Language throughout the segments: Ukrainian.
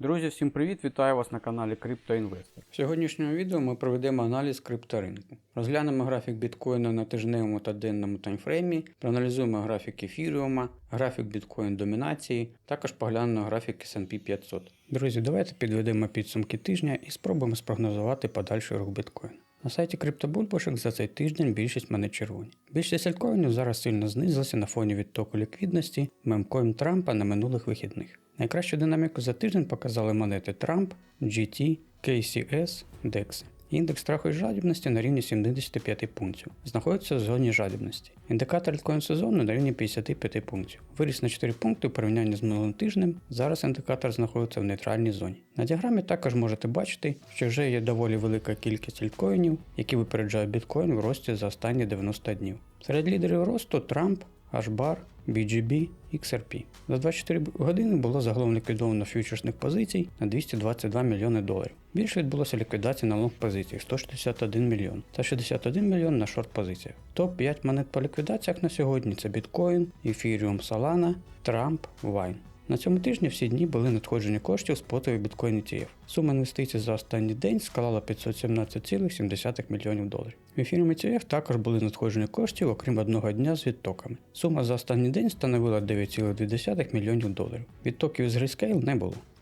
Друзі, всім привіт! Вітаю вас на каналі CryptoInvestor. В сьогоднішньому відео ми проведемо аналіз крипторинку. Розглянемо графік біткоїна на тижневому та денному таймфреймі, проаналізуємо графік ефіріума, графік біткоін домінації, також поглянемо графік S&P 500. Друзі, давайте підведемо підсумки тижня і спробуємо спрогнозувати подальший рух біткоїна. На сайті криптобульбашок за цей тиждень більшість монет червоні. Більшість альткоїнів зараз сильно знизилася на фоні відтоку ліквідності мемкоін Трампа на минулих вихідних. Найкращу динаміку за тиждень показали монети Trump, GT, KCS, DEX. Індекс страху і жадібності на рівні 75 пунктів. Знаходиться в зоні жадібності. Індикатор альткоін сезону на рівні 55 пунктів. Виріс на 4 пункти у порівнянні з минулим тижнем. Зараз індикатор знаходиться в нейтральній зоні. На діаграмі також можете бачити, що вже є доволі велика кількість альткоїнів, які випереджають біткоін в рості за останні 90 днів. Серед лідерів росту Trump, HBAR, BGB, XRP. За 24 години було загалом ліквідовано фьючерсних позицій на 222 мільйони доларів. Більше відбулося ліквідації на лонг позиціях 161 мільйон та 61 мільйон на шорт позиціях. Топ-5 монет по ліквідаціях на сьогодні це біткоін, Ethereum Solana, Trump, Vine. На цьому тижні всі дні були надходження коштів з потові біткоін ETF. Сума інвестицій за останній день склала 517,7 мільйонів доларів. В ефірі ETF також були надходження коштів, окрім одного дня з відтоками. Сума за останній день становила 9,2 мільйонів доларів. Відтоків з Grayscale не було.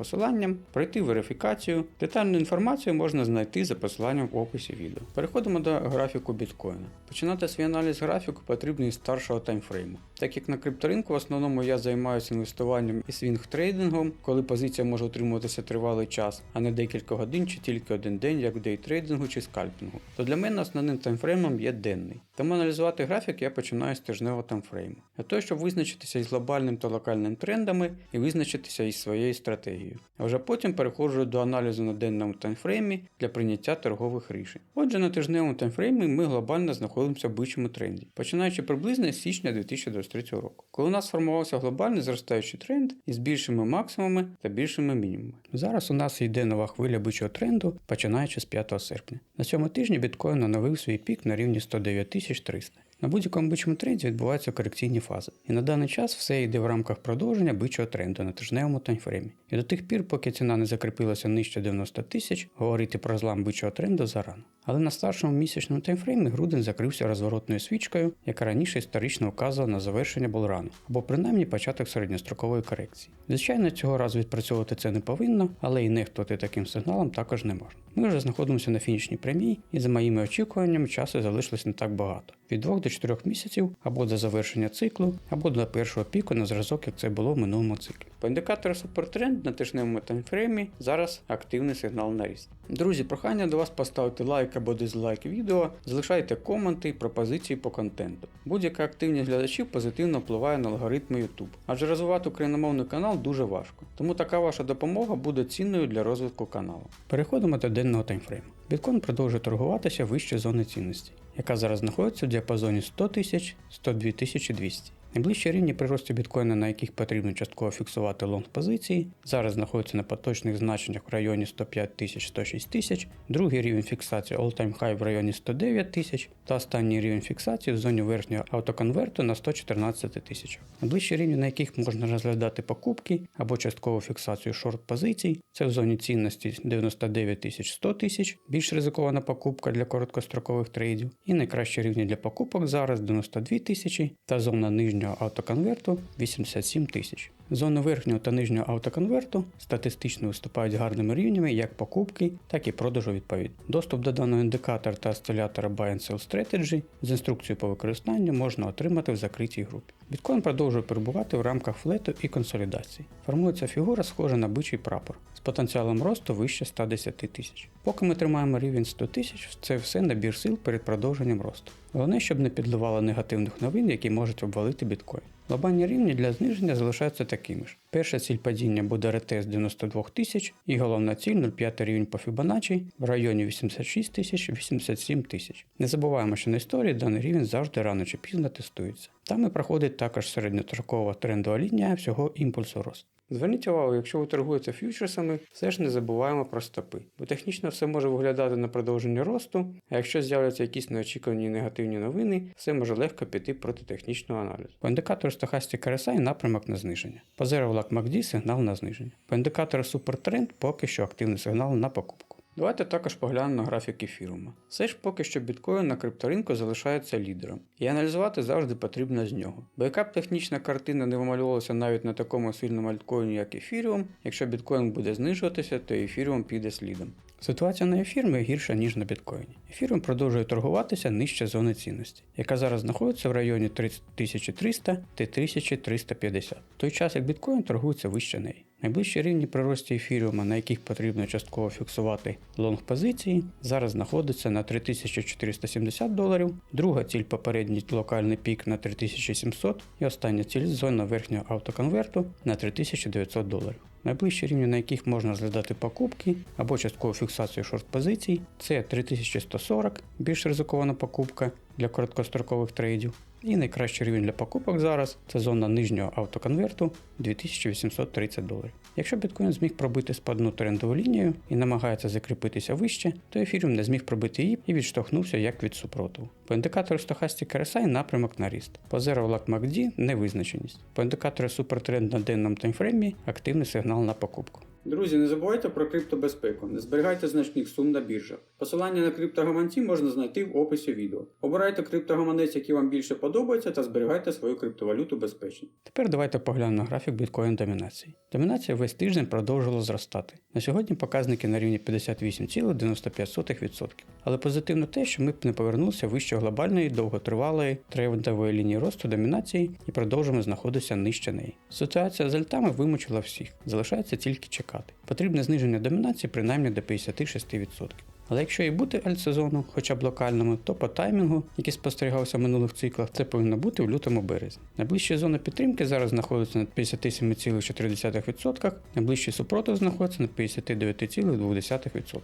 посиланням, пройти верифікацію. Детальну інформацію можна знайти за посиланням в описі відео. Переходимо до графіку біткоїна. Починати свій аналіз графіку потрібно із старшого таймфрейму. Так як на крипторинку в основному я займаюся інвестуванням і свінг-трейдингом, коли позиція може утримуватися тривалий час, а не декілька годин чи тільки один день, як в дейтрейдингу чи скальпінгу, то для мене основним таймфреймом є денний. Тому аналізувати графік я починаю з тижневого таймфрейму. Для того, щоб визначитися із глобальним та локальним трендами і визначитися із своєю стратегією. А вже потім переходжу до аналізу на денному таймфреймі для прийняття торгових рішень. Отже, на тижневому таймфреймі ми глобально знаходимося в бичому тренді, починаючи приблизно з січня 2023 року, коли у нас сформувався глобальний зростаючий тренд із більшими максимумами та більшими мінімумами. Зараз у нас йде нова хвиля бичого тренду, починаючи з 5 серпня. На цьому тижні біткоін оновив свій пік на рівні 109 300. На будь-якому бичому тренді відбуваються корекційні фази, і на даний час все йде в рамках продовження бичого тренду на тижневому таймфреймі. І до тих пір, поки ціна не закріпилася нижче 90 тисяч, говорити про злам бичого тренду зарано. Але на старшому місячному таймфреймі грудень закрився розворотною свічкою, яка раніше історично вказувала на завершення болрану, або принаймні початок середньострокової корекції. Звичайно, цього разу відпрацьовувати це не повинно, але і нехтувати таким сигналом також не можна. Ми вже знаходимося на фінішній прямій, і за моїми очікуваннями часу залишилось не так багато від 2 до 4 місяців або до завершення циклу, або до першого піку на зразок, як це було в минулому циклі. По індикатору супертренд на тижневому таймфреймі зараз активний сигнал на ріст. Друзі, прохання до вас поставити лайк або дизлайк відео, залишайте коменти і пропозиції по контенту. Будь-яка активність глядачів позитивно впливає на алгоритми YouTube, адже розвивати україномовний канал дуже важко. Тому така ваша допомога буде цінною для розвитку каналу. Переходимо до денного таймфрейму. Біткоін продовжує торгуватися вище зони цінності, яка зараз знаходиться в діапазоні 100 тисяч 102 200. Найближчі рівні при рості біткоїна, на яких потрібно частково фіксувати лонг позиції, зараз знаходяться на поточних значеннях в районі 105 тисяч 106 тисяч, другий рівень фіксації all-time high в районі 109 тисяч та останній рівень фіксації в зоні верхнього автоконверту на 114 тисяч. Найближчі рівні, на яких можна розглядати покупки або часткову фіксацію шорт позицій, це в зоні цінності 99 тисяч 100 тисяч, більш ризикована покупка для короткострокових трейдів, і найкращі рівні для покупок зараз 92 тисячі та зона нижнього автоконверту 87 тисяч. Зони верхнього та нижнього автоконверту статистично виступають гарними рівнями як покупки, так і продажу відповідно. Доступ до даного індикатора та осцилятора Buy and Sell Strategy з інструкцією по використанню можна отримати в закритій групі. Біткоін продовжує перебувати в рамках флету і консолідації. Формується фігура, схожа на бичий прапор з потенціалом росту вище 110 тисяч. Поки ми тримаємо рівень 100 тисяч, це все набір сил перед продовженням росту. Головне, щоб не підливало негативних новин, які можуть обвалити біткоін. Глобальні рівні для зниження залишаються такими ж. Перша ціль падіння буде ретест 92 тисяч і головна ціль 0,5 рівень по Fibonacci в районі 86 тисяч 87 тисяч. Не забуваємо, що на історії даний рівень завжди рано чи пізно тестується. Там і проходить також середньострокова трендова лінія всього імпульсу росту. Зверніть увагу, якщо ви торгуєте фьючерсами, все ж не забуваємо про стопи, бо технічно все може виглядати на продовження росту, а якщо з'являться якісь неочікувані негативні новини, все може легко піти проти технічного аналізу. По індикатору Stochastic RSI напрямок на зниження. По Lag MACD сигнал на зниження. По індикатору супертренд поки що активний сигнал на покупку. Давайте також поглянемо графік ефірума. Все ж поки що біткоін на крипторинку залишається лідером, і аналізувати завжди потрібно з нього. Бо яка б технічна картина не вималювалася навіть на такому сильному альткоїні, як ефіріум, якщо біткоін буде знижуватися, то ефіріум піде слідом. Ситуація на ефірмі гірша, ніж на біткоїні. Ефіріум продовжує торгуватися нижче зони цінності, яка зараз знаходиться в районі 3300 та 3350, в той час як біткоін торгується вище неї. Найближчі рівні при рості ефіріума, на яких потрібно частково фіксувати лонг позиції, зараз знаходиться на 3470 доларів, друга ціль попередній локальний пік на 3700 і остання ціль зона верхнього автоконверту на 3900 доларів. Найближчі рівні, на яких можна розглядати покупки або часткову фіксацію шорт позицій, це 3140, більш ризикована покупка для короткострокових трейдів. І найкращий рівень для покупок зараз це зона нижнього автоконверту 2830 доларів. Якщо біткоін зміг пробити спадну трендову лінію і намагається закріпитися вище, то ефіріум не зміг пробити її і відштовхнувся як від супротиву. По індикатору Stochastic RSI напрямок на ріст. По Zero Lag MACD невизначеність. По індикатору Supertrend на денному таймфреймі активний сигнал на покупку. Друзі, не забувайте про криптобезпеку, не зберігайте значних сум на біржах. Посилання на криптогаманці можна знайти в описі відео. Обирайте криптогаманець, який вам більше подобається, та зберігайте свою криптовалюту безпечно. Тепер давайте поглянемо графік біткоін домінації. Домінація весь тиждень продовжувала зростати. На сьогодні показники на рівні 58,95%. Але позитивно те, що ми б не повернулися вище глобальної довготривалої трендової лінії росту домінації і продовжуємо знаходитися нижче неї. Ситуація з альтами вимучила всіх, залишається тільки чекати. Потрібне зниження домінації принаймні до 56%. Але якщо і бути альтсезону, хоча б локальному, то по таймінгу, який спостерігався в минулих циклах, це повинно бути в лютому березні. Найближча зона підтримки зараз знаходиться на 57,4%, найближчий супротив знаходиться на 59,2%.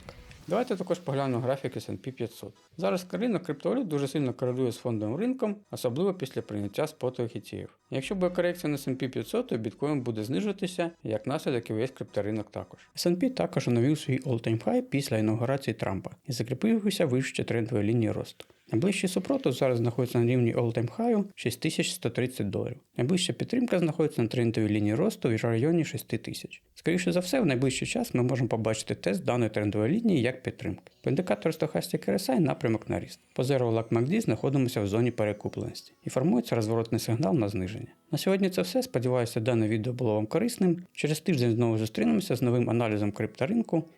Давайте також поглянемо графік S&P 500. Зараз ринок криптовалют дуже сильно корелює з фондовим ринком, особливо після прийняття спотових ETF. Якщо буде корекція на S&P 500, то біткоін буде знижуватися, як наслідок і весь крипторинок також. S&P також оновив свій all-time high після інаугурації Трампа і закріпився вище трендової лінії росту. Найближчий супротив зараз знаходиться на рівні all-time high 6130 доларів. Найближча підтримка знаходиться на трендовій лінії росту в районі 6000. Скоріше за все, в найближчий час ми можемо побачити тест даної трендової лінії як підтримки. По індикатору Stochastic RSI напрямок на ріст. По Zero Lag MACD знаходимося в зоні перекупленості і формується розворотний сигнал на зниження. На сьогодні це все. Сподіваюся, дане відео було вам корисним. Через тиждень знову зустрінемося з новим аналізом крипторинку